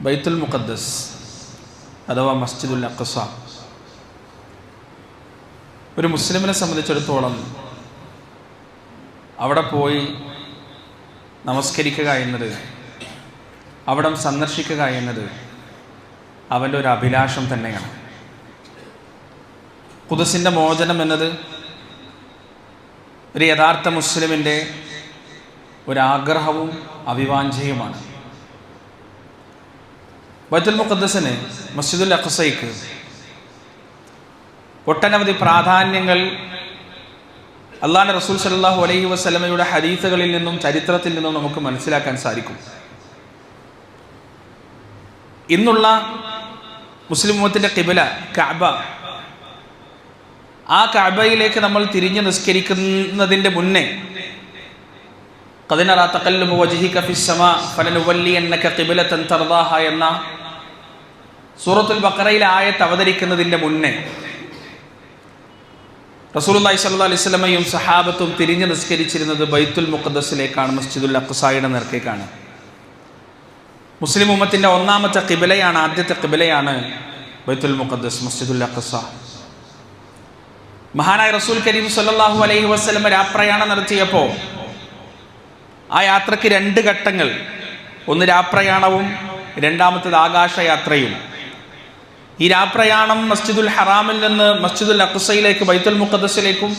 ബൈത്തുൽ മുഖദ്ദസ് അഥവാ മസ്ജിദുൽ അക്കസ ഒരു മുസ്ലിമിനെ സംബന്ധിച്ചിടത്തോളം അവിടെ പോയി നമസ്കരിക്കുക എന്നത് അവിടം സന്ദർശിക്കുക എന്നത് അവന്റെ ഒരു അഭിലാഷം തന്നെയാണ്. കുദസിന്റെ മോചനം എന്നത് ഒരു യഥാർത്ഥ മുസ്ലിമിന്റെ ഒരാഗ്രഹവും അഭിവാഞ്ചയുമാണ് ബൈത്തുൽ മുഖദ്ദസിന് മസ്ജിദുൽ അഖസയ്ക്ക് ഒട്ടനവധി പ്രാധാന്യങ്ങൾ അള്ളാഹ് റസൂൽ സല്ലാഹു അലൈഹി വസ്ലമയുടെ ഹദീസുകളിൽ നിന്നും ചരിത്രത്തിൽ നിന്നും നമുക്ക് മനസ്സിലാക്കാൻ സാധിക്കും. ഇന്നുള്ള മുസ്ലിം ഉമ്മത്തിന്റെ കിബില കഅബ ആ കഅബയിലേക്ക് നമ്മൾ തിരിഞ്ഞു നിസ്കരിക്കുന്നതിന്റെ മുന്നേ കതിനറ തക്കല്ലുബ് വജിഹിക ഫിസ്സമാ ഫലനുവല്ലിയന്നക തൻ തർദാഹ എന്ന സൂറത്തുൽ ബക്കറയിൽ ആയത്ത് അവതരിക്കുന്നതിന്റെ മുന്നേ സ്വല്ലല്ലാഹു അലൈഹി വസല്ലമയും സഹാബത്തും തിരിഞ്ഞ് നിസ്കരിച്ചിരുന്നത് ബൈത്തുൽ മുഖദ്ദസിലേക്കാണ് മസ്ജിദുൽ അഖ്സായുടെ നേർക്കേക്കാണ്. മുസ്ലിം ഉമ്മത്തിന്റെ ഒന്നാമത്തെ കിബിലയാണ് ആദ്യത്തെ കിബിലയാണ് ബൈത്തുൽ മുഖദ്ദസ് മസ്ജിദുൽ അഖ്സ മഹാനായ റസൂൽ കരീം സല്ലാഹു അലൈഹി വസ്ലമ രാപ്രയാണം നടത്തിയപ്പോൾ ആ യാത്രയ്ക്ക് രണ്ട് ഘട്ടങ്ങൾ. ഒന്ന് രാപ്രയാണവും രണ്ടാമത്തേത് ആകാശയാത്രയും. ഈ രാപ്രയാണം മസ്ജിദുൽ ഹറാമിൽ നിന്ന് മസ്ജിദുൽ അഖ്സയിലേക്ക് ബൈത്തുൽ മുഖദ്ദസിലേക്കും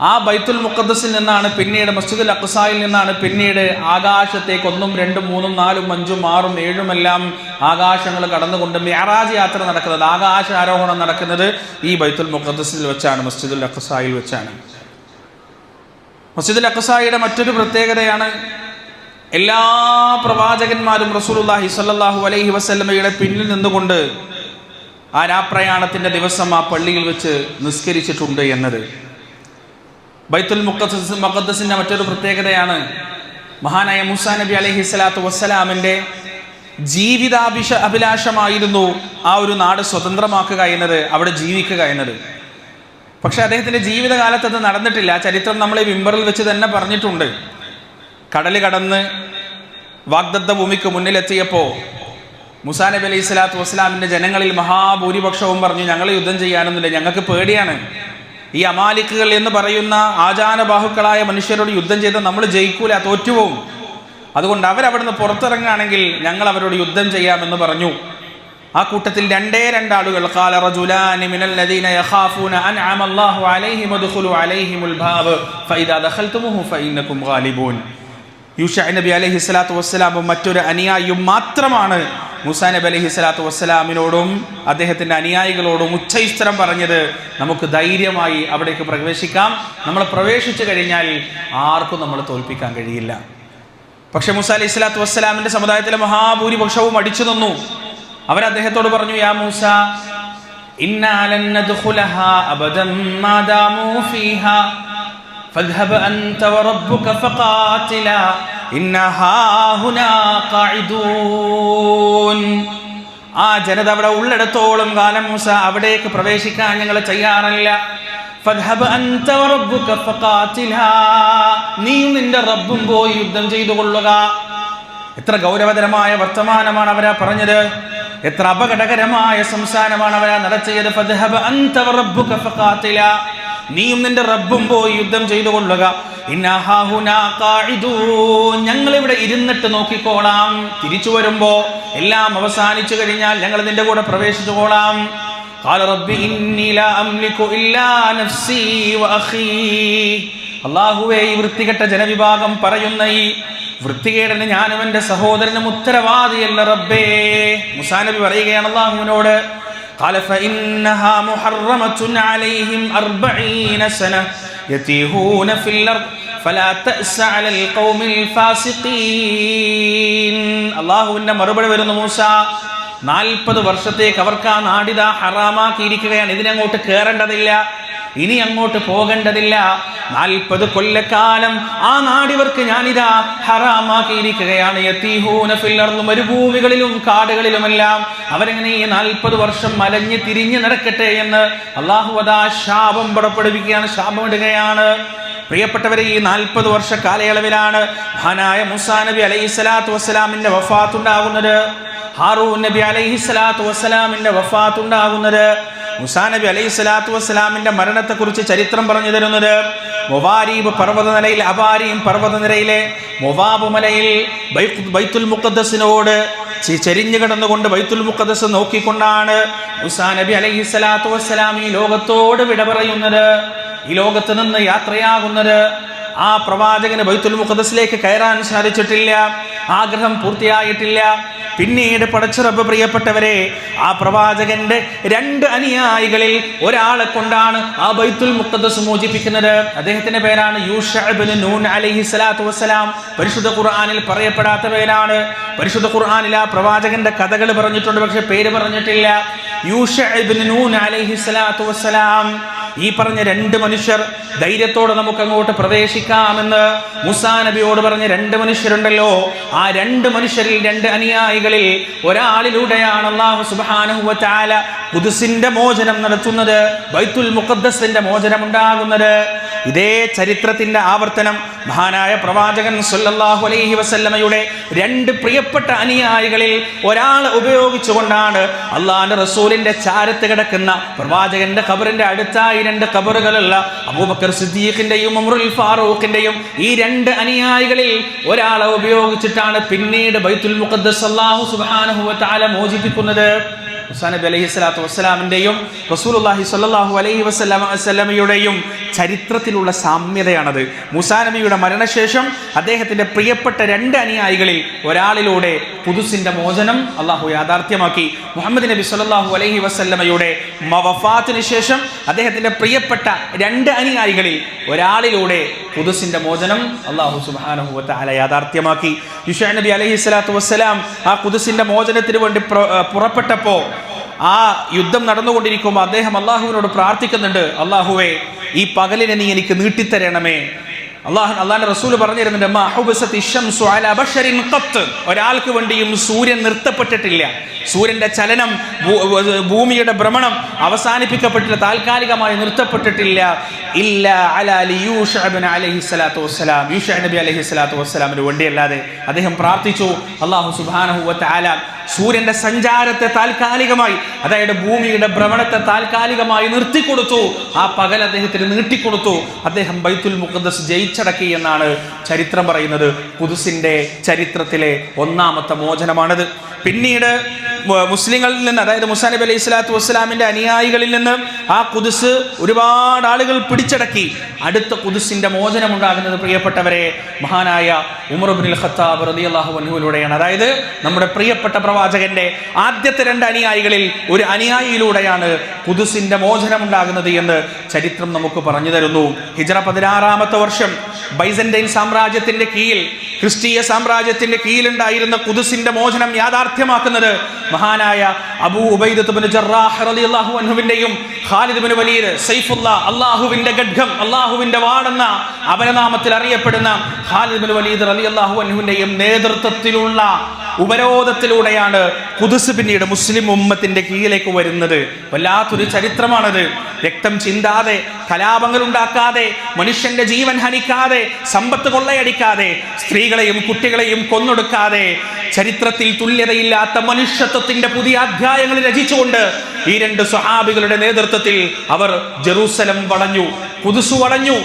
ആ ബൈത്തുൽ മുഖദ്ദസിൽ നിന്നാണ് പിന്നീട് മസ്ജിദുൽ അഖ്സായിൽ നിന്നാണ് പിന്നീട് ആകാശത്തേക്ക് ഒന്നും രണ്ടും മൂന്നും നാലും അഞ്ചും ആറും ഏഴുമെല്ലാം ആകാശങ്ങൾ കടന്നുകൊണ്ട് മെഹറാജ് യാത്ര നടക്കുന്നത് ആകാശ ആരോഹണം നടക്കുന്നത് ഈ ബൈത്തുൽ മുഖദ്ദസിൽ വെച്ചാണ് മസ്ജിദുൽ അഖ്സായിൽ വെച്ചാണ്. മസ്ജിദുൽ അഖസായിയുടെ മറ്റൊരു പ്രത്യേകതയാണ് എല്ലാ പ്രവാചകന്മാരും റസൂലുള്ളാഹി സ്വല്ലല്ലാഹു അലൈഹി വസല്ലമയുടെ പിന്നിൽ നിന്നുകൊണ്ട് ആ രാപ്രയാണത്തിന്റെ ദിവസം ആ പള്ളിയിൽ വെച്ച് നിസ്കരിച്ചിട്ടുണ്ട് എന്നത്. ബൈത്തുൽ മുക്കദ്സ് മുഖദ്സിന്റെ മറ്റൊരു പ്രത്യേകതയാണ് മഹാനായ മൂസാ നബി അലൈഹി സ്വലാത്തു വസ്സലാമിന്റെ ജീവിതാഭിഷ അഭിലാഷമായിരുന്നു ആ ഒരു നാട് സ്വതന്ത്രമാക്കുക എന്നത് അവിടെ ജീവിക്കുക എന്നത്. പക്ഷെ അദ്ദേഹത്തിന്റെ ജീവിതകാലത്ത് അത് നടന്നിട്ടില്ല. ചരിത്രം നമ്മളെ വിമ്പറിൽ വെച്ച് തന്നെ പറഞ്ഞിട്ടുണ്ട്. കടൽ കടന്ന് വാഗ്ദത്ത ഭൂമിക്ക് മുന്നിലെത്തിയപ്പോൾ മുസാ നബി അലൈഹി സ്വലാത്തു വസ്സലാമിന്റെ ജനങ്ങളിൽ മഹാഭൂരിപക്ഷവും പറഞ്ഞു ഞങ്ങൾ യുദ്ധം ചെയ്യാനൊന്നുമില്ല ഞങ്ങൾക്ക് പേടിയാണ്. ഈ അമാലിക്കുകൾ എന്ന് പറയുന്ന ആചാരബാഹുക്കളായ മനുഷ്യരോട് യുദ്ധം ചെയ്താൽ നമ്മൾ ജയിക്കൂല തോറ്റുപോകും അതുകൊണ്ട് അവരവിടുന്ന് പുറത്തിറങ്ങുകയാണെങ്കിൽ ഞങ്ങൾ അവരോട് യുദ്ധം ചെയ്യാമെന്ന് പറഞ്ഞു. ആ കൂട്ടത്തിൽ രണ്ടേ രണ്ടാളുകൾ നബി മറ്റൊരു അനുയായിയും മാത്രമാണ് മൂസാ നബി അലഹി സ്വലാത്തു വസ്സലാമിനോടും അദ്ദേഹത്തിന്റെ അനുയായികളോടും ഉച്ചൈസ്തരം പറഞ്ഞത് നമുക്ക് ധൈര്യമായി അവിടേക്ക് പ്രവേശിക്കാം. നമ്മൾ പ്രവേശിച്ചു കഴിഞ്ഞാൽ ആർക്കും നമ്മൾ തോൽപ്പിക്കാൻ കഴിയില്ല. പക്ഷെ മൂസ അലൈഹി സ്വലാത്തു വസ്സലാമിന്റെ സമുദായത്തിലെ മഹാഭൂരിപക്ഷവും അടിച്ചു നിന്നു. അവർ അദ്ദേഹത്തോട് പറഞ്ഞു യാ മൂസ ഇന്നാ ആ ജനത അവിടെ ഉള്ളിടത്തോളം കാലം മൂസ അവിടേക്ക് പ്രവേശിക്കാൻ ഞങ്ങൾ ചെയ്യാറില്ല നീയും നിന്റെ റബ്ബും പോയി യുദ്ധം ചെയ്തു കൊള്ളുക. എത്ര ഗൗരവതരമായ വർത്തമാനമാണ് അവരാ പറഞ്ഞത്. എത്ര അപകടകരമായ സംസാരമാണ് അവരാ നടത്തിയത്. നീയും നിന്റെ റബ്ബും പോയി യുദ്ധം ചെയ്തു കൊള്ളുക. ഞങ്ങളിവിടെ ഇരുന്നിട്ട് നോക്കിക്കോളാം. തിരിച്ചു വരുമ്പോ എല്ലാം അവസാനിച്ചു കഴിഞ്ഞാൽ ഞങ്ങൾ നിന്റെ കൂടെ പ്രവേശിച്ചു കോളാം അള്ളാഹുവേ ഈ വൃത്തികെട്ട ജനവിഭാഗം പറയുന്ന ഈ വൃത്തികേടന് ഞാനും എന്റെ സഹോദരനും ഉത്തരവാദിയല്ല റബ്ബേ. മുസാനബി പറയുകയാണ് അള്ളാഹുവിനോട് قال فإنها محرمة عليهم أربعين سنة يتيهون في الأرض فلا تأس على القوم الفاسقين അള്ളാഹുവിൻ്റെ മറുപടി വരുന്നു മൂസ നാൽപ്പത് വർഷത്തേക്ക് അവർക്ക് ആ നാടിത ഹറാമാക്കിയിരിക്കുകയാണ് ഇതിനങ്ങോട്ട് കയറേണ്ടതില്ല ഇനി അങ്ങോട്ട് പോകേണ്ടതില്ല. നാൽപ്പത് കൊല്ലക്കാലം ആ നാടിവർക്ക് ഞാനിതാ ഹറാമാക്കിയിരിക്കുകയാണ്. മരുഭൂമികളിലും കാടുകളിലുമെല്ലാം അവരെങ്ങനെ ഈ നാൽപ്പത് വർഷം മലഞ്ഞ് തിരിഞ്ഞ് നടക്കട്ടെ എന്ന് അള്ളാഹു അതാ ശാപം പുറപ്പെടുവിക്കുകയാണ് ശാപമിടുകയാണ്. പ്രിയപ്പെട്ടവരെ ഈ നാൽപ്പത് വർഷ കാലയളവിലാണ് മഹാനായ മുസാ നബി അലൈഹി സ്വലാത്തു വസ്സലാമിന്റെ വഫാത്തുണ്ടാകുന്നത്. ഹാറൂ നബി അലൈഹി സ്വലാത്തു വസ്സലാമിന്റെ വഫാത്തുണ്ടാകുന്നത്. മുസാ നബി അലൈഹി സ്വലാത്തു വസ്സലാമിന്റെ മരണത്തെക്കുറിച്ച് ചരിത്രം പറഞ്ഞു തരുന്നത് മൊവാരീബ് പർവതനിരയിൽ അബാരിയും പർവതനിരയിലെ മൊവാബ് മലയിൽ ബൈത്തുൽ മുക്കദ്സിനോട് ചെരിഞ്ഞു കിടന്നുകൊണ്ട് ബൈത്തുൽ മുഖദ്ദസ് നോക്കിക്കൊണ്ടാണ് മുസാ നബി അലൈഹി സ്വലാത്തു വസ്സലാം ഈ ലോകത്തോട് വിട പറയുന്നത്. ഈ ലോകത്ത് നിന്ന് യാത്രയാകുന്നത് ആ പ്രവാചകന് ബൈത്തുൽ മുഖദസിലേക്ക് കയറാൻ സാധിച്ചിട്ടില്ല. ആഗ്രഹം പൂർത്തിയായിട്ടില്ല. പിന്നീട് പടച്ചുറപ്പ് പ്രിയപ്പെട്ടവരെ ആ പ്രവാചകന്റെ രണ്ട് അനുയായികളിൽ ഒരാളെ കൊണ്ടാണ് ആ ബൈത്തുൽ മുഖദ്ദസ് മോചിപ്പിക്കുന്നത്. അദ്ദേഹത്തിന്റെ പേരാണ് യൂഷഅബ്നു നൂൻ അലഹി സ്വലാത്തു വസ്സലാം. പരിശുദ്ധ ഖുർആാനിൽ പറയപ്പെടാത്ത പേരാണ് പരിശുദ്ധ ഖുർആാനിൽ ആ പ്രവാചകന്റെ കഥകൾ പറഞ്ഞിട്ടുണ്ട് പക്ഷെ പേര് പറഞ്ഞിട്ടില്ല. യൂഷഅബ്നു നൂൻ അലഹി സ്വലാത്തു വസ്സലാം. ഈ പറഞ്ഞ രണ്ട് മനുഷ്യർ ധൈര്യത്തോടെ നമുക്ക് അങ്ങോട്ട് പ്രവേശിക്കാമെന്ന് മുസാ നബിയോട് പറഞ്ഞ രണ്ട് മനുഷ്യരുണ്ടല്ലോ. ആ രണ്ട് മനുഷ്യരിൽ രണ്ട് അനുയായികളിൽ ഒരാളിലൂടെയാണ് അള്ളാഹു സുബ്ഹാനഹു വ തആല ഖുദ്സിന്റെ മോചനം നടത്തുന്നത് ബൈത്തുൽ മുഖദ്ദസിന്റെ മോചനം ഉണ്ടാകുന്നത് ഇതേ ചരിത്രത്തിന്റെ ആവർത്തനം മഹാനായ പ്രവാചകൻ സല്ലല്ലാഹു അലൈഹി വസല്ലമയുടെ രണ്ട് പ്രിയപ്പെട്ട അനുയായികളിൽ ഒരാൾ ഉപയോഗിച്ചുകൊണ്ടാണ് അള്ളാഹിന്റെ റസൂലിന്റെ ചാരത്ത് കിടക്കുന്ന പ്രവാചകന്റെ ഖബറിന്റെ അടുത്തായി രണ്ട് ഖബറുകളുള്ള അബൂബക്കർ സിദ്ദീഖിന്റെയും ഉമറുൽ ഫാറൂഖിന്റെയും ഈ രണ്ട് അനുയായികളിൽ ഒരാളെ ഉപയോഗിച്ചിട്ടാണ് പിന്നീട് ബൈത്തുൽ മുഖദ്ദസ് അല്ലാഹു സുബ്ഹാനഹു വ തആല മോചിപ്പിക്കുന്നത്. മുസാ അലഹി സ്വലാത്തു വസ്സലാമിന്റെയും റസൂലുള്ളാഹി സ്വല്ലല്ലാഹു അലൈഹി വസ്ലാം വസല്ലമയുടെയും ചരിത്രത്തിലുള്ള സാമ്യതയാണത്. മുസാനബിയുടെ മരണശേഷം അദ്ദേഹത്തിന്റെ പ്രിയപ്പെട്ട രണ്ട് അനുയായികളിൽ ഒരാളിലൂടെ പുതുസിന്റെ മോചനം അള്ളാഹു യാഥാർത്ഥ്യമാക്കി. മുഹമ്മദ് നബി സ്വല്ലല്ലാഹു അലൈഹി വസ്ലമയുടെ വഫാത്തിന് ശേഷം അദ്ദേഹത്തിന്റെ പ്രിയപ്പെട്ട രണ്ട് അനുയായികളിൽ ഒരാളിലൂടെ പുതുസിന്റെ മോചനം അള്ളാഹു സുബ്ഹാനഹു വ തആല യാഥാർത്ഥ്യമാക്കി. യുഷാ നബി അലഹി സ്വലാത്തു വസ്സലാം ആ കുതിസിന്റെ മോചനത്തിന് വേണ്ടി പുറപ്പെട്ടപ്പോൾ ആ, പുറപ്പെട്ടപ്പോ ആ യുദ്ധം നടന്നുകൊണ്ടിരിക്കുമ്പോൾ അദ്ദേഹം അള്ളാഹുവിനോട് പ്രാർത്ഥിക്കുന്നുണ്ട് അള്ളാഹുവേ ഈ പകലിനെ നീ എനിക്ക് നീട്ടിത്തരണമേ. അള്ളാഹു അള്ളാഹിന്റെ റസൂൽ പറഞ്ഞിരുന്നുണ്ട്. ഒരാൾക്ക് വേണ്ടിയും സൂര്യൻ നിർത്തപ്പെട്ടിട്ടില്ല. സൂര്യന്റെ ചലനം ഭൂമിയുടെ ഭ്രമണം അവസാനിപ്പിക്കപ്പെട്ടില്ല താൽക്കാലികമായി നിർത്തപ്പെട്ടിട്ടില്ല. ഇല്ല അല ലി യൂഷഅ ഇബ്നു അലൈഹി സ്വലാത്തു വസ്സലാം. യൂഷ നബി അലൈഹി സ്വലാത്തു വസ്സലാമിന് വേണ്ടിയല്ലാതെ അദ്ദേഹം പ്രാർത്ഥിച്ചു അള്ളാഹു സുബ്ഹാനഹു വ സൂര്യന്റെ സഞ്ചാരത്തെ താൽക്കാലികമായി അതായത് ഭൂമിയുടെ ഭ്രമണത്തെ താൽക്കാലികമായി നിർത്തിക്കൊടുത്തു. ആ പകൽ അദ്ദേഹത്തിന് നീട്ടിക്കൊടുത്തു. അദ്ദേഹം ബൈത്തുൽ മുഖദ്ദസ് ജയിച്ചടക്കി എന്നാണ് ചരിത്രം പറയുന്നത്. കുതുസിന്റെ ചരിത്രത്തിലെ ഒന്നാമത്തെ മോചനമാണിത്. പിന്നീട് മുസ്ലിങ്ങളിൽ നിന്ന് അതായത് മുസാ നബി അലൈഹി സ്വലാത്തു വസ്സലാമിന്റെ അനുയായികളിൽ നിന്ന് ആ കുതിസ് ഒരുപാട് ആളുകൾ പിടിച്ചടക്കി. അടുത്ത കുതിസിന്റെ മോചനം ഉണ്ടാകുന്നത് പ്രിയപ്പെട്ടവരെ മഹാനായ ഉമർ ഇബ്നുൽ ഖത്താബ് റളിയല്ലാഹു അൻഹുവിലൂടെയാണ്. അതായത് നമ്മുടെ പ്രിയപ്പെട്ട പ്രവാചകന്റെ ആദ്യത്തെ രണ്ട് അനുയായികളിൽ ഒരു അനുയായിയിലൂടെയാണ് കുതിസിന്റെ മോചനം ഉണ്ടാകുന്നത് എന്ന് ചരിത്രം നമുക്ക് പറഞ്ഞു തരുന്നു. ഹിജറ പതിനാറാമത്തെ വർഷം ബൈസന്റൈൻ സാമ്രാജ്യത്തിന്റെ കീഴിൽ ക്രിസ്തീയ സാമ്രാജ്യത്തിന്റെ കീഴിലുണ്ടായിരുന്ന കുതിസിന്റെ മോചനം യാഥാർത്ഥ്യമാക്കുന്നത് മഹാനായ അബൂ ഉബൈദത്ത് ജറാഹ് റളിയല്ലാഹു അൻഹുവിന്റെയും ഖാലിദ് വലീദ് സൈഫുള്ള അള്ളാഹുവിന്റെ ഗഡ്ഗം അള്ളാഹുവിന്റെ വാടെന്ന അപരനാമത്തിൽ അറിയപ്പെടുന്ന ഖാലിദ് വലീദ് റളിയല്ലാഹു അനുവിന്റെയും നേതൃത്വത്തിലുള്ള ഉപരോധത്തിലൂടെയാണ് കുതിസ് പിന്നീട് മുസ്ലിം ഉമ്മത്തിന്റെ കീഴിലേക്ക് വരുന്നത്. വല്ലാത്തൊരു ചരിത്രമാണത്. രക്തം ചിന്താതെ കലാപങ്ങൾ ഉണ്ടാക്കാതെ മനുഷ്യന്റെ ജീവൻ ഹനിക്കാതെ സമ്പത്ത് കൊള്ളയടിക്കാതെ സ്ത്രീകളെയും കുട്ടികളെയും കൊന്നൊടുക്കാതെ ചരിത്രത്തിൽ തുല്യതയില്ലാത്ത മനുഷ്യത്വത്തിന്റെ പുതിയ അധ്യായങ്ങൾ രചിച്ചുകൊണ്ട് ഈ രണ്ട് സ്വഹാബികളുടെ നേതൃത്വത്തിൽ അവർ ജെറൂസലം വളഞ്ഞു കുതുസു വളഞ്ഞു.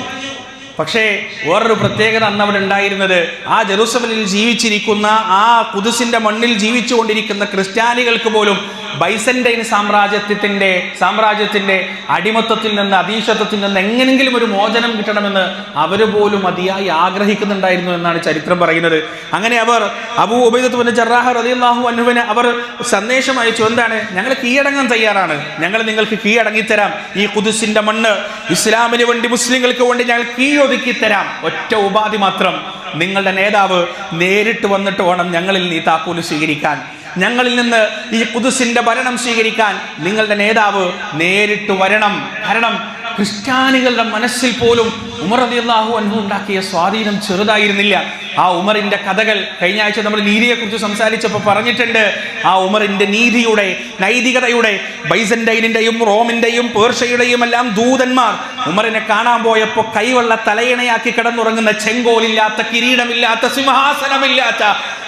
പക്ഷേ വേറൊരു പ്രത്യേകത അന്ന് അവിടെ ഉണ്ടായിരുന്നത് ആ ജെറൂസലമിൽ ജീവിച്ചിരിക്കുന്ന ആ കുതിസിന്റെ മണ്ണിൽ ജീവിച്ചുകൊണ്ടിരിക്കുന്ന ക്രിസ്ത്യാനികൾക്ക് പോലും ബൈസന്റൈൻ സാമ്രാജ്യത്തിന്റെ സാമ്രാജ്യത്തിന്റെ അടിമത്തത്തിൽ നിന്ന് അധീശത്വത്തിൽ നിന്ന് എങ്ങനെങ്കിലും ഒരു മോചനം കിട്ടണമെന്ന് അവർ പോലും അതിയായി ആഗ്രഹിക്കുന്നുണ്ടായിരുന്നു എന്നാണ് ചരിത്രം പറയുന്നത്. അങ്ങനെ അവർ അബൂ ഉബൈദത്ത് ജറാഹ് റളിയല്ലാഹു അനുവിന് അവർ സന്ദേശം അയച്ചു. എന്താണ്? ഞങ്ങൾ കീഴടങ്ങാൻ തയ്യാറാണ്. ഞങ്ങൾ നിങ്ങൾക്ക് കീഴടങ്ങിത്തരാം. ഈ കുതിസിന്റെ മണ്ണ് ഇസ്ലാമിന് വേണ്ടി മുസ്ലിങ്ങൾക്ക് വേണ്ടി ഞങ്ങൾ കീഴൊതുക്കി തരാം. ഒറ്റ ഉപാധി മാത്രം. നിങ്ങളുടെ നേതാവ് നേരിട്ട് വന്നിട്ട് വേണം ഞങ്ങളിൽ നീ താക്കോൽ സ്വീകരിക്കാൻ. ഞങ്ങളിൽ നിന്ന് ഈ കുതിസിന്റെ ഭരണം സ്വീകരിക്കാൻ നിങ്ങളുടെ നേതാവ് നേരിട്ട് വരണം. കാരണം ക്രിസ്ത്യാനികളുടെ മനസ്സിൽ പോലും ഉമർ അള്ളാഹു അൻഹു ഉണ്ടാക്കിയ സ്വാധീനം ചെറുതായിരുന്നില്ല. ആ ഉമറിന്റെ കഥകൾ കഴിഞ്ഞ ആഴ്ച നമ്മൾ നീതിയെ കുറിച്ച് സംസാരിച്ചപ്പോൾ പറഞ്ഞിട്ടുണ്ട്. ആ ഉമറിന്റെ നീതിയുടെ നൈതികതയുടെ ബൈസന്റൈനിന്റെയും റോമിന്റെയും പേർഷ്യയുടെയും എല്ലാം ദൂതന്മാർ ഉമറിനെ കാണാൻ പോയപ്പോൾ കൈവെള്ള തലയിണയാക്കി കിടന്നുറങ്ങുന്ന ചെങ്കോലില്ലാത്ത കിരീടമില്ലാത്ത സിംഹാസനമില്ലാത്ത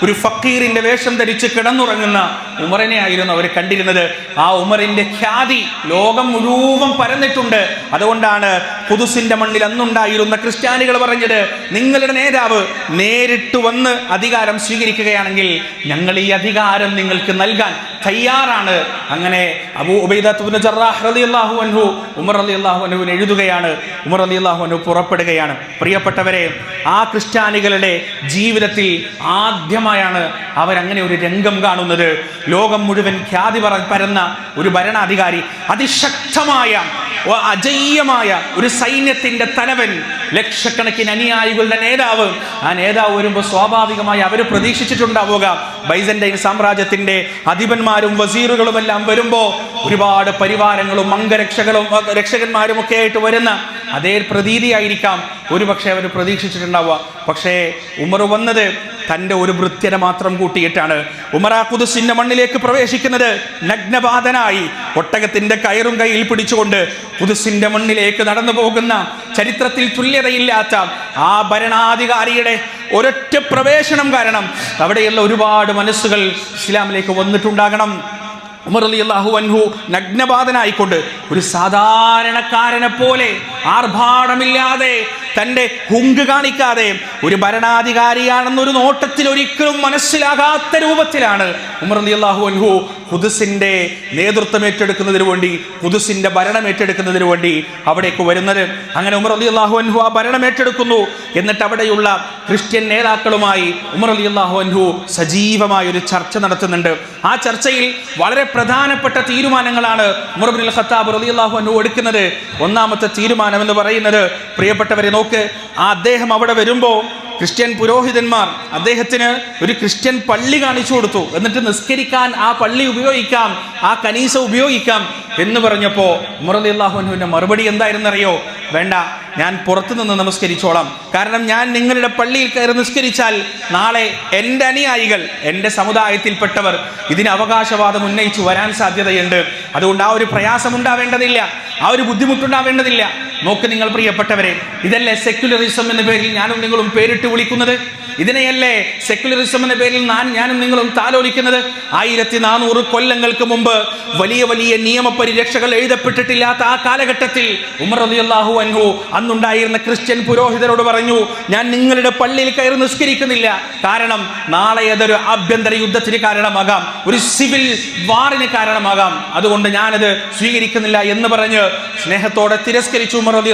ഒരു ഫക്കീറിന്റെ വേഷം ധരിച്ച് കിടന്നുറങ്ങുന്ന ഉമറിനെ ആയിരുന്നു അവർ കണ്ടിരുന്നത്. ആ ഉമറിന്റെ ഖ്യാതി ലോകം മുഴുവൻ പരന്നിട്ടുണ്ട്. അതുകൊണ്ടാണ് പുതുസിന്റെ മണ്ണിൽ അന്നുണ്ടായിരുന്ന ക്രിസ്ത്യാനികൾ പറഞ്ഞത് നിങ്ങളുടെ നേതാവ് നേരിട്ട് വന്ന് അധികാരം സ്വീകരിക്കുകയാണെങ്കിൽ ഞങ്ങൾ ഈ അധികാരം നിങ്ങൾക്ക് നൽകാൻ തയ്യാറാണ്. അങ്ങനെ അബൂ ഉബൈദത്തുബ്നു ജറാഹ് അൻഹു ഉമർ റളിയല്ലാഹു അൻഹുവിന് എഴുതുകയാണ്. ഉമർ റളിയല്ലാഹു അൻഹു പുറപ്പെടുകയാണ്. പ്രിയപ്പെട്ടവരെ ആ ക്രിസ്ത്യാനികളുടെ ജീവിതത്തിൽ ആദ്യമായാണ് അവരങ്ങനെ ഒരു രംഗം കാണുന്നത്. ലോകം മുഴുവൻ ഖ്യാതി പറ പരന്ന ഒരു ഭരണാധികാരി അതിശക്തമായ അജയ്യമായ ഒരു സൈന്യത്തിന്റെ തലവൻ ലക്ഷക്കണക്കിന് അനുയായികളുടെ നേതാവ്. ആ നേതാവ് വരുമ്പോൾ സ്വാഭാവികമായി അവർ പ്രതീക്ഷിച്ചിട്ടുണ്ടാവുക. ബൈസന്റൈൻ സാമ്രാജ്യത്തിന്റെ അധിപന്മാരും വസീറുകളും എല്ലാം വരുമ്പോൾ ഒരുപാട് പരിവാരങ്ങളും അംഗരക്ഷകളും രക്ഷകന്മാരും ഒക്കെ ആയിട്ട് വരുന്ന അതേ പ്രതീതിയായിരിക്കാം. ഒരുപക്ഷെ അവർ പ്രതീക്ഷിച്ചിട്ടുണ്ടാവുക. പക്ഷേ ഉമർ വന്നത് തന്റെ ഒരു വൃത്യനെ മാത്രം കൂട്ടിയിട്ടാണ്. ഉമറാ ആ കുതുസിന്റെ മണ്ണിലേക്ക് പ്രവേശിക്കുന്നത് നഗ്നപാതനായി ഒട്ടകത്തിന്റെ കയറും കയ്യിൽ പിടിച്ചുകൊണ്ട് കുതുസിന്റെ മണ്ണിലേക്ക് നടന്നു പോകുന്ന ചരിത്രത്തിൽ തുല്യതയില്ലാത്ത ആ ഭരണാധികാരിയുടെ ഒരൊറ്റ പ്രവേശനം കാരണം അവിടെയുള്ള ഒരുപാട് മനസ്സുകൾ ഇസ്ലാമിലേക്ക് വന്നിട്ടുണ്ടാകണം. ഉമർ അലി അള്ളാഹു അൻഹു നഗ്നപാതനായിക്കൊണ്ട് ഒരു സാധാരണക്കാരനെ പോലെ ആർഭാടമില്ലാതെ തന്റെ ഹുങ്ക് കാണിക്കാതെ ഒരു ഭരണാധികാരിയാണെന്നൊരു നോട്ടത്തിൽ ഒരിക്കലും മനസ്സിലാകാത്ത രൂപത്തിലാണ് ഉമർ അള്ളാഹു അൻഹു കുതുസിന്റെ നേതൃത്വം ഏറ്റെടുക്കുന്നതിന് വേണ്ടി കുതുസിന്റെ ഭരണം ഏറ്റെടുക്കുന്നതിന് വേണ്ടി അവിടേക്ക് വരുന്നത്. അങ്ങനെ ഉമർ അലി അള്ളാഹു അൻഹു ആ ഭരണം ഏറ്റെടുക്കുന്നു. എന്നിട്ട് അവിടെയുള്ള ക്രിസ്ത്യൻ നേതാക്കളുമായി ഉമർ അലി അള്ളാഹു അൻഹു സജീവമായ ഒരു ചർച്ച നടത്തുന്നുണ്ട്. ആ ചർച്ചയിൽ വളരെ പ്രധാനപ്പെട്ട തീരുമാനങ്ങളാണ് ഉമർ അബ്ദുൽ ഖത്താബ് അലി അള്ളാഹു അൻഹു എടുക്കുന്നത്. ഒന്നാമത്തെ തീരുമാനം എന്ന് പറയുന്നത് പ്രിയപ്പെട്ടവരെ നോക്ക് ആ അദ്ദേഹം അവിടെ വരുമ്പോൾ ക്രിസ്ത്യൻ പുരോഹിതന്മാർ അദ്ദേഹത്തിന് ഒരു ക്രിസ്ത്യൻ പള്ളി കാണിച്ചു കൊടുത്തു. എന്നിട്ട് നിസ്കരിക്കാൻ ആ പള്ളി ഉപയോഗിക്കാം ആ കനീസ ഉപയോഗിക്കാം എന്ന് പറഞ്ഞപ്പോൾ മുറലി അള്ളാഹുനുവിന്റെ മറുപടി എന്തായിരുന്നു അറിയോ വേണ്ട ഞാൻ പുറത്തു നിന്ന് നമസ്കരിച്ചോളാം. കാരണം ഞാൻ നിങ്ങളുടെ പള്ളിയിൽ കയറി നിസ്കരിച്ചാൽ നാളെ എന്റെ അനുയായികൾ എന്റെ സമുദായത്തിൽപ്പെട്ടവർ ഇതിന് അവകാശവാദം ഉന്നയിച്ചു വരാൻ സാധ്യതയുണ്ട്. അതുകൊണ്ട് ആ ഒരു പ്രയാസം ഉണ്ടാവേണ്ടതില്ല ആ ഒരു ബുദ്ധിമുട്ടുണ്ടാവേണ്ടതില്ല. നോക്ക് നിങ്ങൾ പ്രിയപ്പെട്ടവരെ ഇതല്ലേ സെക്യുലറിസം എന്ന പേരിൽ ഞാനും നിങ്ങളും പേരിട്ട് വിളിക്കുന്നത്? ഇതിനെയല്ലേ സെക്യുലറിസം എന്ന പേരിൽ ഞാൻ ഞാനും നിങ്ങളും താലോലിക്കുന്നത്? ആയിരത്തി നാനൂറ് കൊല്ലങ്ങൾക്ക് മുമ്പ് വലിയ വലിയ നിയമപരിരക്ഷകൾ എഴുതപ്പെട്ടിട്ടില്ലാത്ത ആ കാലഘട്ടത്തിൽ ഉമർ റളിയല്ലാഹു അൻഹു അന്നുണ്ടായിരുന്ന ക്രിസ്ത്യൻ പുരോഹിതരോട് പറഞ്ഞു ഞാൻ നിങ്ങളുടെ പള്ളിയിൽ കയറി നിസ്കരിക്കുന്നില്ല. കാരണം നാളെ അതൊരു ആഭ്യന്തര യുദ്ധത്തിന് കാരണമാകാം. ഒരു സിവിൽ വാറിന് കാരണമാകാം. അതുകൊണ്ട് ഞാനത് സ്വീകരിക്കുന്നില്ല എന്ന് പറഞ്ഞ് സ്നേഹത്തോടെ തിരസ്കരിച്ചു ഉമർ ഉമർ അലി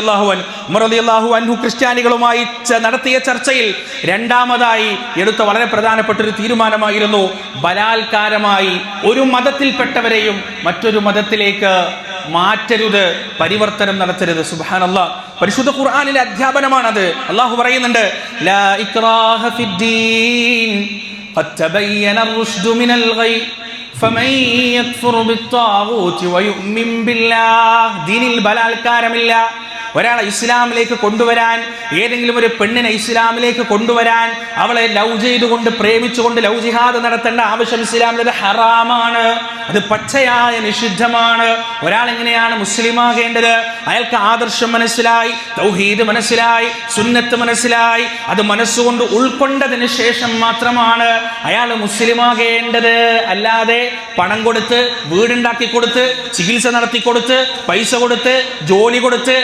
ഉമർ അൻഹു ക്രിസ്ത്യാനികളുമായി നടത്തിയ ചർച്ചയിൽ രണ്ടാമതായി എടുത്ത വളരെ പ്രധാനപ്പെട്ട ഒരു തീരുമാനമായിരുന്നു ബലാത്കാരമായി ഒരു മതത്തിൽപ്പെട്ടവരെയും മറ്റൊരു മതത്തിലേക്ക് മാറ്റരുത് പരിവർത്തനം നടത്തരുത്. സുബാനല്ല പരിശുദ്ധ ഖുർആാനിലെ അധ്യാപനമാണത്. അള്ളാഹു പറയുന്നുണ്ട് ലാ ഇക്രാഹ ഫിദ്ദീൻ മിനൽ فمن يكفر بالطاغوت ويؤمن بالله ദീനിൽ ബലാത്കാരമില്ല ഒരാളെ ഇസ്ലാമിലേക്ക് കൊണ്ടുവരാൻ ഏതെങ്കിലും ഒരു പെണ്ണിനെ ഇസ്ലാമിലേക്ക് കൊണ്ടുവരാൻ അവളെ ലവ് ചെയ്തുകൊണ്ട് പ്രേമിച്ചുകൊണ്ട് ലവ് ജിഹാദ് നടത്തേണ്ട ആവശ്യം ഇസ്ലാമിലത് ഹറാമാണ്. അത് പച്ചയായ നിഷിദ്ധമാണ്. ഒരാൾ എങ്ങനെയാണ് മുസ്ലിമാകേണ്ടത്? അയാൾക്ക് ആദർശം മനസ്സിലായി തൗഹീദ് മനസ്സിലായി സുന്നത്ത് മനസ്സിലായി. അത് മനസ്സുകൊണ്ട് ഉൾക്കൊണ്ടതിന് ശേഷം മാത്രമാണ് അയാൾ മുസ്ലിമാകേണ്ടത്. അല്ലാതെ പണം കൊടുത്ത് വീടുണ്ടാക്കി കൊടുത്ത് ചികിത്സ നടത്തി കൊടുത്ത് പൈസ കൊടുത്ത് ജോലി കൊടുത്ത്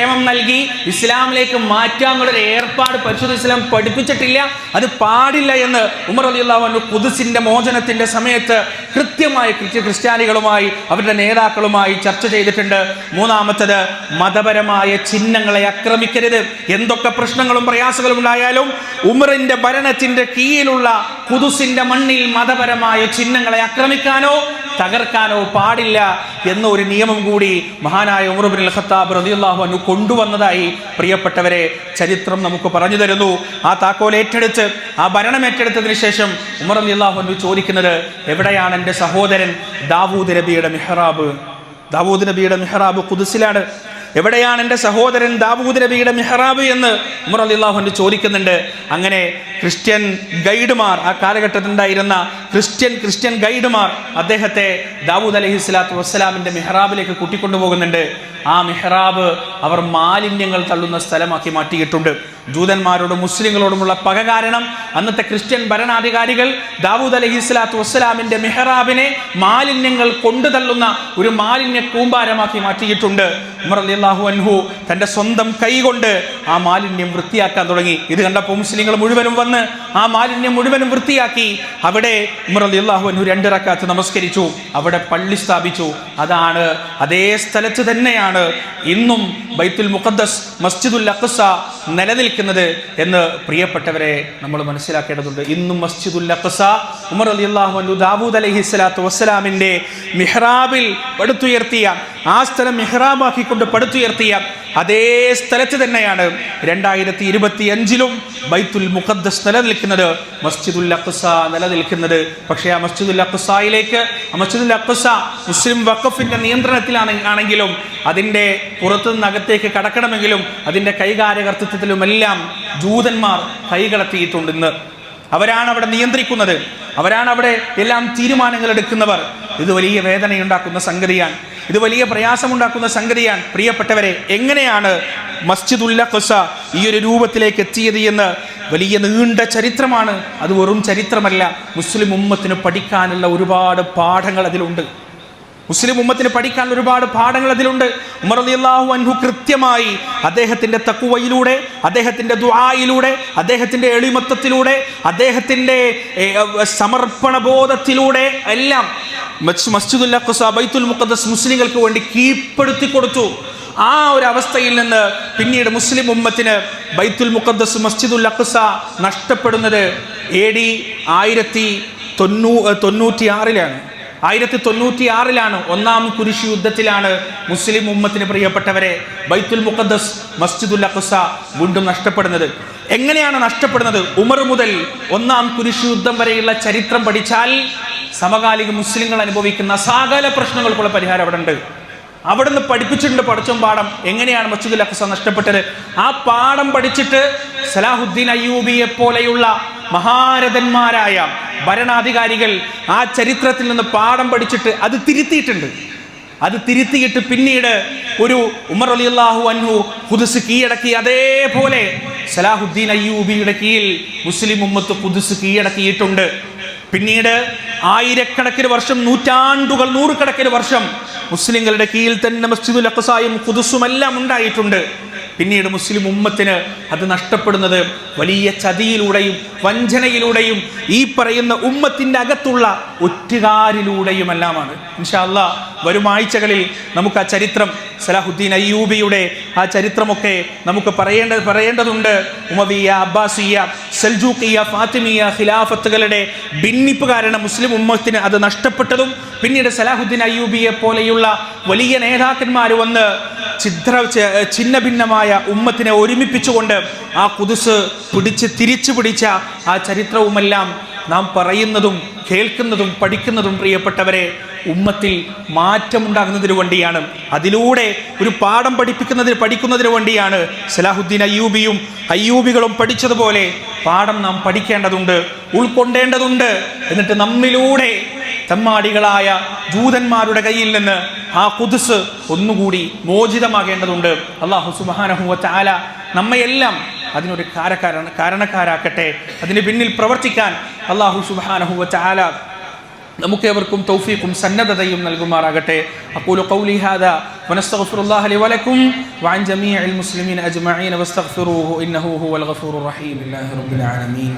പ്രേമം നൽകി ഇസ്ലാമിലേക്ക് മാറ്റാനുള്ളൊരു ഏർപ്പാട് പരിശുദ്ധ ഇസ്ലാം പഠിപ്പിച്ചിട്ടില്ല. അത് പാടില്ല എന്ന് ഉമർ അലി അള്ളാഹു കുതിസിന്റെ മോചനത്തിന്റെ സമയത്ത് കൃത്യമായി ക്രിസ്ത്യ ക്രിസ്ത്യാനികളുമായി അവരുടെ നേതാക്കളുമായി ചർച്ച ചെയ്തിട്ടുണ്ട്. മൂന്നാമത്തത് മതപരമായ ചിഹ്നങ്ങളെ ആക്രമിക്കരുത്. എന്തൊക്കെ പ്രശ്നങ്ങളും പ്രയാസങ്ങളും ഉണ്ടായാലും ഉമറിന്റെ ഭരണത്തിന്റെ കീഴിലുള്ള കുതുസിന്റെ മണ്ണിൽ മതപരമായ ചിഹ്നങ്ങളെ ആക്രമിക്കാനോ തകർക്കാനോ പാടില്ല എന്ന ഒരു നിയമം കൂടി മഹാനായ ഉമർബിൻ ഖത്താബ് അൻഹു കൊണ്ടുവന്നതായി പ്രിയപ്പെട്ടവരെ ചരിത്രം നമുക്ക് പറഞ്ഞു തരുന്നു. ആ താക്കോൽ ഏറ്റെടുത്ത് ആ ഭരണം ഏറ്റെടുത്തതിന് ശേഷം ഉമർ റളിയല്ലാഹു അൻഹു ചോദിക്കുന്നത് എവിടെയാണ് എന്റെ സഹോദരൻ ദാവൂദ് നബിയുടെ മെഹ്റാബ്? ദാവൂദ് നബിയുടെ മെഹ്റാബ് കുതിസിലാണ് എവിടെയാണ് എന്റെ സഹോദരൻ ദാവൂദ് നബിയുടെ മിഹ്റാബ് എന്ന് ഉമർ അലിള്ളാഹുവിന് ചോദിക്കുന്നുണ്ട്. അങ്ങനെ ക്രിസ്ത്യൻ ഗൈഡുമാർ ആ കാലഘട്ടത്തിൽ ഉണ്ടായിരുന്ന ക്രിസ്ത്യൻ ക്രിസ്ത്യൻ ഗൈഡുമാർ അദ്ദേഹത്തെ ദാവൂദ് അലഹി സ്വലാത്തു വസ്സലാമിന്റെ മെഹ്റാബിലേക്ക് കൂട്ടിക്കൊണ്ടുപോകുന്നുണ്ട്. ആ മിഹ്റാബ് അവർ മാലിന്യങ്ങൾ തള്ളുന്ന സ്ഥലമാക്കി മാറ്റിയിട്ടുണ്ട്. ജൂതന്മാരോടും മുസ്ലിങ്ങളോടുമുള്ള പക കാരണം അന്നത്തെ ക്രിസ്ത്യൻ ഭരണാധികാരികൾ ദാവൂദ് അലഹി സ്വലാത്തു വസ്സലാമിന്റെ മിഹ്റാബിനെ മാലിന്യങ്ങൾ കൊണ്ടുതള്ളുന്ന ഒരു മാലിന്യ കൂമ്പാരമാക്കി മാറ്റിയിട്ടുണ്ട്. ഉമർ അലിയല്ലാഹു അൻഹു തന്റെ സ്വന്തം കൈകൊണ്ട് ആ മാലിന്യം വൃത്തിയാക്കാൻ തുടങ്ങി. ഇത് കണ്ടപ്പോൾ മുസ്ലിങ്ങൾ മുഴുവനും വന്ന് ആ മാലിന്യം മുഴുവനും വൃത്തിയാക്കി. അവിടെ ഉമർ അലിയല്ലാഹു അൻഹു രണ്ടിറക്കാത്ത് നമസ്കരിച്ചു. അവിടെ പള്ളി സ്ഥാപിച്ചു. അതാണ് അതേ സ്ഥലത്ത് തന്നെയാണ് ഇന്നും ബൈത്തുൽ മുഖദ്ദസ് മസ്ജിദുൽ അഖ്സ നിലനിൽക്കുന്നത്. എന്ന് പ്രിയപ്പെട്ടവരെ നമ്മൾ മനസ്സിലാക്കേണ്ടതുണ്ട്. ഇന്നും മസ്ജിദുൽ അഖസ ഉമർ അലി അള്ളാഹു ദാവൂദ് അലഹി സ്വലാത്തു വസ്സലാമിന്റെ മിഹ്റാബിൽ പടുത്തുയർത്തിയ ആ സ്ഥലം മിഹ്റാബാക്കിക്കൊണ്ട് പടുത്തുയർത്തിയ അതേ സ്ഥലത്ത് തന്നെയാണ് രണ്ടായിരത്തി ഇരുപത്തി അഞ്ചിലും ബൈത്തുൽ മുഖദ്ദസ് നിലനിൽക്കുന്നത്. മസ്ജിദുൽ അഖസ നിലനിൽക്കുന്നത്. പക്ഷേ ആ മസ്ജിദുൽ അഖസായിലേക്ക് ആ മസ്ജിദുൽ അഖസ മുസ്ലിം വഖഫിന്റെ നിയന്ത്രണത്തിലാണ് ആണെങ്കിലും അതിന്റെ പുറത്തുനിന്ന് അകത്തേക്ക് കടക്കണമെങ്കിലും അതിന്റെ കൈകാര്യകർത്തൃത്വത്തിലുമെല്ലാം ജൂതന്മാർ കൈകടത്തിയിട്ടുണ്ട് ഇന്ന്. അവരാണ് അവിടെ നിയന്ത്രിക്കുന്നത്. അവരാണ് അവിടെ എല്ലാം തീരുമാനങ്ങൾ എടുക്കുന്നവർ. ഇത് വലിയ വേദനയുണ്ടാക്കുന്ന സംഗതിയാണ്. ഇത് വലിയ പ്രയാസമുണ്ടാക്കുന്ന സംഗതിയാണ്. പ്രിയപ്പെട്ടവരെ എങ്ങനെയാണ് മസ്ജിദുല്ല ഖുസ ഈ ഒരു രൂപത്തിലേക്ക് എത്തിയത് എന്ന്? വലിയ നീണ്ട ചരിത്രമാണ്. അത് വെറും ചരിത്രമല്ല. മുസ്ലിം ഉമ്മത്തിന് പഠിക്കാനുള്ള ഒരുപാട് പാഠങ്ങൾ അതിലുണ്ട്. മുസ്ലിം ഉമ്മത്തിന് പഠിക്കാൻ ഒരുപാട് പാഠങ്ങൾ അതിലുണ്ട്. ഉമർ റളിയല്ലാഹു അൻഹു കൃത്യമായി അദ്ദേഹത്തിന്റെ തക്കുവയിലൂടെ അദ്ദേഹത്തിന്റെ ദുആയിലൂടെ അദ്ദേഹത്തിന്റെ എളിമത്തത്തിലൂടെ അദ്ദേഹത്തിന്റെ ഏ, സമർപ്പണ ബോധത്തിലൂടെ എല്ലാം മസ്ജിദുൽ അഖ്സ ബൈത്തുൽ മുഖദ്ദസ് മുസ്ലിങ്ങൾക്ക് വേണ്ടി കീഴ്പ്പെടുത്തി കൊടുത്തു. ആ ഒരു അവസ്ഥയിൽ നിന്ന് പിന്നീട് മുസ്ലിം ഉമ്മത്തിന് ബൈത്തുൽ മുഖദ്ദസ് മസ്ജിദുൽ അഖ്സ നഷ്ടപ്പെടുന്നത് എ ഡി ആയിരത്തി തൊണ്ണൂ തൊണ്ണൂറ്റി ആറിലാണ് ആയിരത്തി തൊണ്ണൂറ്റി ആറിലാണ് ഒന്നാം കുരിശ് യുദ്ധത്തിലാണ് മുസ്ലിം ഉമ്മത്തിന് പ്രിയപ്പെട്ടവരെ ബൈത്തുൽ മുഖദ്ദസ് മസ്ജിദുൽ അഖസ വീണ്ടും നഷ്ടപ്പെടുന്നത്. എങ്ങനെയാണ് നഷ്ടപ്പെടുന്നത്? ഉമർ മുതൽ ഒന്നാം കുരിശ് യുദ്ധം വരെയുള്ള ചരിത്രം പഠിച്ചാൽ സമകാലിക മുസ്ലിങ്ങൾ അനുഭവിക്കുന്ന സകല പ്രശ്നങ്ങൾക്കുള്ള പരിഹാരം അവിടെ ഉണ്ട് അവിടുന്ന് പഠിപ്പിച്ചിട്ടുണ്ട് പഠിച്ചും പാഠം. എങ്ങനെയാണ് മസ്ജിദുൽ അഖസ നഷ്ടപ്പെട്ടത്? ആ പാഠം പഠിച്ചിട്ട് സലാഹുദ്ദീൻ അയ്യൂബിയെ പോലെയുള്ള മഹാരഥന്മാരായ ഭരണാധികാരികൾ ആ ചരിത്രത്തിൽ നിന്ന് പാഠം പഠിച്ചിട്ട് അത് തിരുത്തിയിട്ടുണ്ട്. അത് തിരുത്തിയിട്ട് പിന്നീട് ഒരു ഉമർ അലി അള്ളാഹു അൻഹു കുതിസ് കീഴടക്കി അതേപോലെ സലാഹുദ്ദീൻ അയ്യൂബിയുടെ കീഴിൽ മുസ്ലിം ഉമ്മത്ത് കുതിസ് കീഴടക്കിയിട്ടുണ്ട്. പിന്നീട് ആയിരക്കണക്കിന് വർഷം നൂറ്റാണ്ടുകൾ നൂറുകണക്കിന് വർഷം മുസ്ലിങ്ങളുടെ കീഴിൽ തന്നെ മസ്ജിദുൽ അക്സായും കുതുസുമെല്ലാം ഉണ്ടായിട്ടുണ്ട്. പിന്നീട് മുസ്ലിം ഉമ്മത്തിന് അത് നഷ്ടപ്പെടുന്നത് വലിയ ചതിയിലൂടെയും വഞ്ചനയിലൂടെയും ഈ പറയുന്ന ഉമ്മത്തിന്റെ അകത്തുള്ള ഒറ്റുകാരിലൂടെയുമെല്ലാമാണ്. ഇൻഷാല്ല വരും ആഴ്ചകളിൽ നമുക്ക് ആ ചരിത്രം സലാഹുദ്ദീൻ അയ്യൂബിയുടെ ആ ചരിത്രമൊക്കെ നമുക്ക് പറയേണ്ട പറയേണ്ടതുണ്ട്. ഉമവിയ അബ്ബാസിയ സൽജൂക്കിയ ഫാത്തിമിയ ഖിലാഫത്തുകളുടെ ഭിന്നിപ്പ് കാരണം മുസ്ലിം ഉമ്മത്തിന് അത് നഷ്ടപ്പെട്ടതും പിന്നീട് സലാഹുദ്ദീൻ അയ്യൂബിയെ പോലെയുള്ള വലിയ നേതാക്കന്മാർ വന്ന് ചിത്ര ഛിന്ന ഭിന്നമായ ഉമ്മത്തിനെ ഒരുമിപ്പിച്ചുകൊണ്ട് ആ കുതിസ് പിടിച്ച് തിരിച്ചു പിടിച്ച ആ ചരിത്രവുമെല്ലാം നാം പറയുന്നതും കേൾക്കുന്നതും പഠിക്കുന്നതും പ്രിയപ്പെട്ടവരെ ഉമ്മത്തിൽ മാറ്റമുണ്ടാകുന്നതിന് വേണ്ടിയാണ്. അതിലൂടെ ഒരു പാഠം പഠിപ്പിക്കുന്നതിന് പഠിക്കുന്നതിന് വേണ്ടിയാണ് സലാഹുദ്ദീൻ അയ്യൂബിയും അയ്യൂബികളും പഠിച്ചതുപോലെ പാഠം നാം പഠിക്കേണ്ടതുണ്ട് ഉൾക്കൊണ്ടേണ്ടതുണ്ട്. എന്നിട്ട് നമ്മിലൂടെ തെമ്മാടികളായ ജൂതന്മാരുടെ കയ്യിൽ നിന്ന് ആ കുതിസ് ഒന്നുകൂടി മോചിതമാകേണ്ടതുണ്ട്. അള്ളാഹു സുബാനഹുവ ചാല നമ്മയെല്ലാം അതിനൊരു കാരണക്കാരാക്കട്ടെ. അതിന് പിന്നിൽ പ്രവർത്തിക്കാൻ അള്ളാഹു സുബാനഹുവ ചാല നമുക്കേവർക്കും തൗഫീഖും സന്നദ്ധതയും നൽകുമാറാകട്ടെ അക്കൂലു ഖൗലി ഹാദ വനസ്തഗ്ഫിറുല്ലാഹ ലി വലക്കും വഅൻ ജമീഇൽ മുസ്ലിമീൻ അജ്മഈൻ വസ്തഗ്ഫിറൂഹു ഇന്നഹു ഹുവൽ ഗഫൂറുർ റഹീം ബില്ലാഹി റബ്ബിൽ ആലമീൻ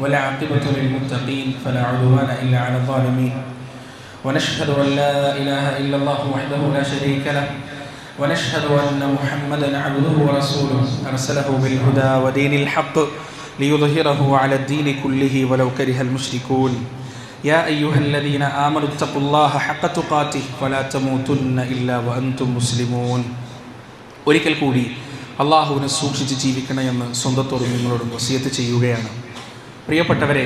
والعاقبة للمتقين فلا عدوان إلا على الظالمين ونشهد أن لا إله إلا الله وحده لا شريك له ونشهد أن محمدا عبده ورسوله أرسله بالهدى ودين الحق ليظهره على الدين كله ولو كره المشركون يا أيها الذين آمنوا اتقوا الله حق تقاته ولا تموتن إلا وأنتم مسلمون ഒരിക്കൽ കൂടി അള്ളാഹുവിനെ സൂക്ഷിച്ച് ജീവിക്കണമെന്ന് സ്വന്തത്തോടും നിങ്ങളോടും വസിയത്ത് ചെയ്യുകയാണ് പ്രിയപ്പെട്ടവരെ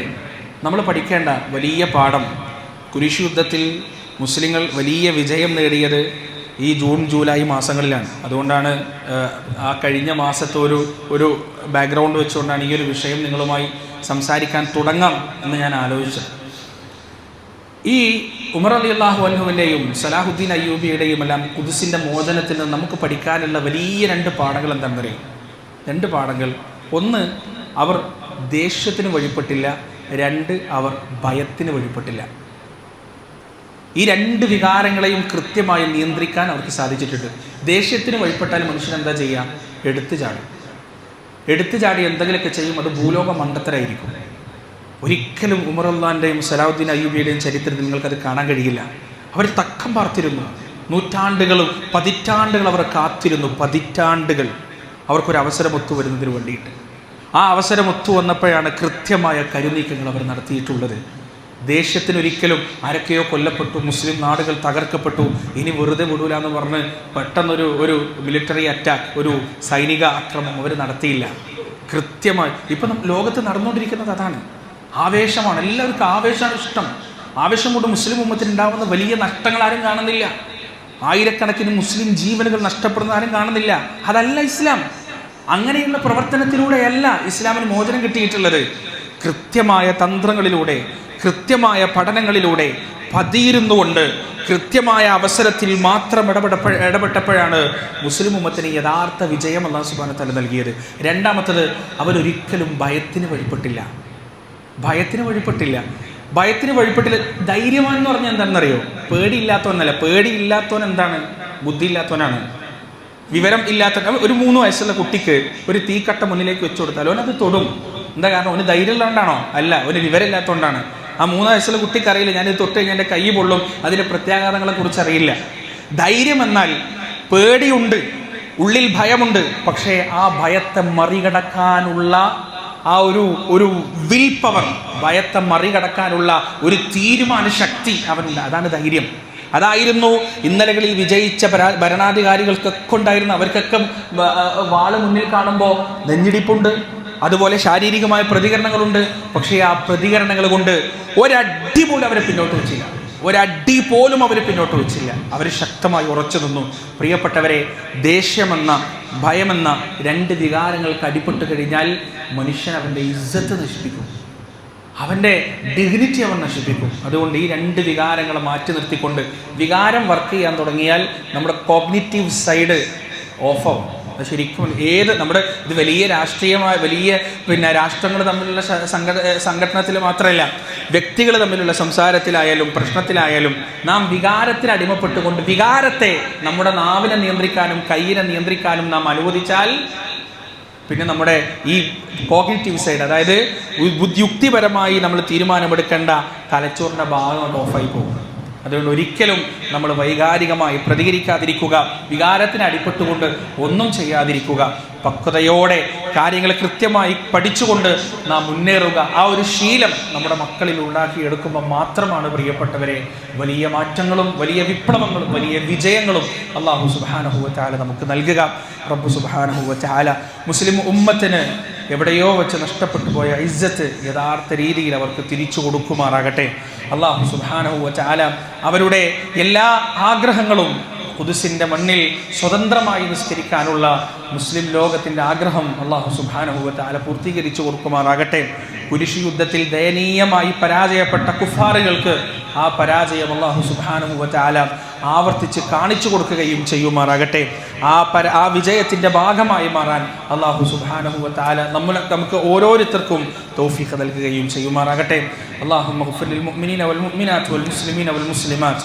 നമ്മൾ പഠിക്കേണ്ട വലിയ പാഠം കുരിശ് യുദ്ധത്തിൽ മുസ്ലിങ്ങൾ വലിയ വിജയം നേടിയത് ഈ ജൂൺ ജൂലൈ മാസങ്ങളിലാണ് അതുകൊണ്ടാണ് ഏഹ്, ആ കഴിഞ്ഞ മാസത്തെ ഒരു ഒരു ബാക്ക്ഗ്രൗണ്ട് വെച്ചുകൊണ്ടാണ് ഈ ഒരു വിഷയം നിങ്ങളുമായി സംസാരിക്കാൻ തുടങ്ങാം എന്ന് ഞാൻ ആലോചിച്ചത് ഈ ഉമർ അലി അള്ളാഹു അലഹുവിന്റെയും സലാഹുദ്ദീൻ അയ്യൂബിയുടെയും എല്ലാം കുതിസിന്റെ മോചനത്തിൽ നിന്ന് നമുക്ക് പഠിക്കാനുള്ള വലിയ രണ്ട് പാഠങ്ങൾ എന്താണെന്നറിയും രണ്ട് പാഠങ്ങൾ. ഒന്ന് അവർ ദേഷ്യത്തിന് വഴിപ്പെട്ടില്ല. രണ്ട് അവർ ഭയത്തിന് വഴിപ്പെട്ടില്ല. ഈ രണ്ട് വികാരങ്ങളെയും കൃത്യമായി നിയന്ത്രിക്കാൻ അവർക്ക് സാധിച്ചിട്ടുണ്ട്. ദേഷ്യത്തിന് വഴിപ്പെട്ടാൽ മനുഷ്യൻ എന്താ ചെയ്യുക? എടുത്തു ചാടും. എടുത്തു ചാടി എന്തെങ്കിലുമൊക്കെ ചെയ്യും അത് ഭൂലോക മണ്ടത്തരായിരിക്കും. ഒരിക്കലും ഉമറുല്ലാന്റെയും സലാഹുദ്ദീൻ അയ്യൂബിയുടെയും ചരിത്രത്തിൽ നിങ്ങൾക്കത് കാണാൻ കഴിയില്ല. അവർ തക്കം പാർത്തിരുന്നു. നൂറ്റാണ്ടുകളും പതിറ്റാണ്ടുകൾ അവർ കാത്തിരുന്നു. പതിറ്റാണ്ടുകൾ അവർക്കൊരു അവസരം ഒത്തു വരുന്നതിന് വേണ്ടിയിട്ട്. ആ അവസരം ഒത്തു വന്നപ്പോഴാണ് കൃത്യമായ കരുനീക്കങ്ങൾ അവർ നടത്തിയിട്ടുള്ളത്. ദേഷ്യത്തിനൊരിക്കലും ആരൊക്കെയോ കൊല്ലപ്പെട്ടു മുസ്ലിം നാടുകൾ തകർക്കപ്പെട്ടു. ഇനി വെറുതെ വിടൂല എന്ന് പറഞ്ഞ് പെട്ടെന്നൊരു ഒരു മിലിറ്ററി അറ്റാക്ക് ഒരു സൈനിക ആക്രമണം അവർ നടത്തിയില്ല. കൃത്യമായി ഇപ്പം ലോകത്ത് നടന്നുകൊണ്ടിരിക്കുന്നത് അതാണ്. ആവേശമാണ്. എല്ലാവർക്കും ആവേശമാണ് ഇഷ്ടം. ആവേശം കൊണ്ട് മുസ്ലിം ഉമ്മത്തിന് ഉണ്ടാകുന്ന വലിയ നഷ്ടങ്ങൾ ആരും കാണുന്നില്ല. ആയിരക്കണക്കിന് മുസ്ലിം ജീവനുകൾ നഷ്ടപ്പെടുന്ന ആരും കാണുന്നില്ല. അതല്ല ഇസ്ലാം. അങ്ങനെയുള്ള പ്രവർത്തനത്തിലൂടെയല്ല ഇസ്ലാമിന് മോചനം കിട്ടിയിട്ടുള്ളത്. കൃത്യമായ തന്ത്രങ്ങളിലൂടെ കൃത്യമായ പഠനങ്ങളിലൂടെ പതിയിരുന്നുകൊണ്ട് കൃത്യമായ അവസരത്തിൽ മാത്രം ഇടപെടപ്പ ഇടപെട്ടപ്പോഴാണ് മുസ്ലിം ഉമ്മത്തിന് യഥാർത്ഥ വിജയം അള്ളാഹു സുബാന തല നൽകിയത്. രണ്ടാമത്തത് അവരൊരിക്കലും ഭയത്തിന് വഴിപ്പെട്ടില്ല. ഭയത്തിന് വഴിപ്പെട്ടില്ല. ഭയത്തിന് വഴിപ്പെട്ടില്ല. ധൈര്യവാൻ എന്ന് പറഞ്ഞാൽ എന്താണെന്നറിയോ? പേടിയില്ലാത്തവനല്ല. പേടിയില്ലാത്തവൻ എന്താണ്? ബുദ്ധിയില്ലാത്തവനാണ്. വിവരം ഇല്ലാത്ത ഒരു മൂന്ന് വയസ്സുള്ള കുട്ടിക്ക് ഒരു തീക്കട്ട മുന്നിലേക്ക് വെച്ചു കൊടുത്താൽ അവനത് തൊടും. എന്താ കാരണം? അവന് ധൈര്യം ഉള്ളതുകൊണ്ടാണോ അല്ല അവന് വിവരം ഇല്ലാത്തതുകൊണ്ടാണ് ആ മൂന്ന് വയസ്സുള്ള കുട്ടിക്ക് അറിയില്ല. ഞാനിത് തൊട്ട് കഴിഞ്ഞാൽ എന്റെ കൈ പൊള്ളും. അതിന്റെ പ്രത്യാഘാതങ്ങളെ കുറിച്ച് അറിയില്ല. ധൈര്യം എന്നാൽ പേടിയുണ്ട് ഉള്ളിൽ ഭയമുണ്ട്. പക്ഷേ ആ ഭയത്തെ മറികടക്കാനുള്ള ആ ഒരു ഒരു വിൽ പവർ ഭയത്തെ മറികടക്കാനുള്ള ഒരു തീരുമാന ശക്തി അവനുണ്ട് അതാണ് ധൈര്യം. അതായിരുന്നു ഇന്നലകളിൽ വിജയിച്ച ഭരാ- ഭരണാധികാരികൾക്കൊക്കെ ഉണ്ടായിരുന്ന അവർക്കൊക്കെ വാൾ മുന്നിൽ കാണുമ്പോൾ നെഞ്ഞിടിപ്പുണ്ട് അതുപോലെ ശാരീരികമായ പ്രതികരണങ്ങളുണ്ട് പക്ഷേ ആ പ്രതികരണങ്ങൾ കൊണ്ട് ഒരടി പോലും അവരെ പിന്നോട്ട് വെച്ചില്ല. ഒരടി പോലും അവർ പിന്നോട്ട് വെച്ചില്ല. അവർ ശക്തമായി ഉറച്ചു നിന്നു. പ്രിയപ്പെട്ടവരെ ദേഷ്യമെന്ന ഭയമെന്ന രണ്ട് വികാരങ്ങൾക്ക് അടിപ്പെട്ട് കഴിഞ്ഞാൽ മനുഷ്യൻ അവന്റെ ഇജ്ജത്ത് നശിപ്പിക്കും. അവന്റെ ഡിഗ്നിറ്റി അവൻ നശിപ്പിക്കും. അതുകൊണ്ട് ഈ രണ്ട് വികാരങ്ങളെ മാറ്റി നിർത്തിക്കൊണ്ട് വികാരം വർക്ക് ചെയ്യാൻ തുടങ്ങിയാൽ നമ്മുടെ കോഗ്നിറ്റീവ് സൈഡ് ഓഫാവും അത് ശരിക്കും ഏത് നമ്മുടെ ഇത് വലിയ രാഷ്ട്രീയമായ വലിയ പിന്നെ രാഷ്ട്രങ്ങൾ തമ്മിലുള്ള സംഘ സംഘടനത്തിൽ മാത്രമല്ല വ്യക്തികൾ തമ്മിലുള്ള സംസാരത്തിലായാലും പ്രശ്നത്തിലായാലും നാം വികാരത്തിൽ അടിമപ്പെട്ടുകൊണ്ട് വികാരത്തെ നമ്മുടെ നാവിനെ നിയന്ത്രിക്കാനും കയ്യിനെ നിയന്ത്രിക്കാനും നാം അനുവദിച്ചാൽ പിന്നെ നമ്മുടെ ഈ കോഗ്നേറ്റീവ് സൈഡ് അതായത് ബുദ്ധിയുക്തിപരമായി യുക്തിപരമായി നമ്മൾ തീരുമാനമെടുക്കേണ്ട തലച്ചോറിന്റെ ഭാഗം ഓഫായി പോകും. അതുകൊണ്ട് ഒരിക്കലും നമ്മൾ വൈകാരികമായി പ്രതികരിക്കാതിരിക്കുക വികാരത്തിന് അടിപ്പെട്ടുകൊണ്ട് ഒന്നും ചെയ്യാതിരിക്കുക. പക്വതയോടെ കാര്യങ്ങൾ കൃത്യമായി പഠിച്ചുകൊണ്ട് നാം മുന്നേറുക. ആ ഒരു ശീലം നമ്മുടെ മക്കളിൽ ഉണ്ടാക്കിയെടുക്കുമ്പോൾ മാത്രമാണ് പ്രിയപ്പെട്ടവരെ. വലിയ മാറ്റങ്ങളും വലിയ വിപ്ലവങ്ങളും വലിയ വിജയങ്ങളും അള്ളാഹു സുബാനഹുവറ്റാല നമുക്ക് നൽകുക. റബ്ബു സുബാനഹുവറ്റാല മുസ്ലിം ഉമ്മത്തിന് എവിടെയോ വെച്ച് നഷ്ടപ്പെട്ടു പോയ ഇജ്ജത്ത് യഥാർത്ഥ രീതിയിൽ അവർക്ക് തിരിച്ചു കൊടുക്കുമാറാകട്ടെ. അള്ളാഹു സുബാനഹുവറ്റാല അവരുടെ എല്ലാ ആഗ്രഹങ്ങളും കുതിസിന്റെ മണ്ണിൽ സ്വതന്ത്രമായി നിസ്കരിക്കാനുള്ള മുസ്ലിം ലോകത്തിന്റെ ആഗ്രഹം അള്ളാഹു സുബാനഹുവത്താല പൂർത്തീകരിച്ചു കൊടുക്കുമാറാകട്ടെ. കുരിശ് യുദ്ധത്തിൽ ദയനീയമായി പരാജയപ്പെട്ട കുഫാറുകൾക്ക് ആ പരാജയം അള്ളാഹു സുബാനഹുവത്താല ആവർത്തിച്ച് കാണിച്ചു കൊടുക്കുകയും ചെയ്യുമാറാകട്ടെ. ആ പര ആ വിജയത്തിന്റെ ഭാഗമായി മാറാൻ അള്ളാഹു സുബാനഹുവത്താല നമ്മൾ നമുക്ക് ഓരോരുത്തർക്കും തൗഫീഖ നൽകുകയും ചെയ്യുമാറാകട്ടെ. അള്ളാഹു മുഹഫുൽ മുഅ്മിനീന വൽ മുഅ്മിനാത്ത് വൽ മുസ്ലിമീന വൽ മുസ്ലിമാത്ത്.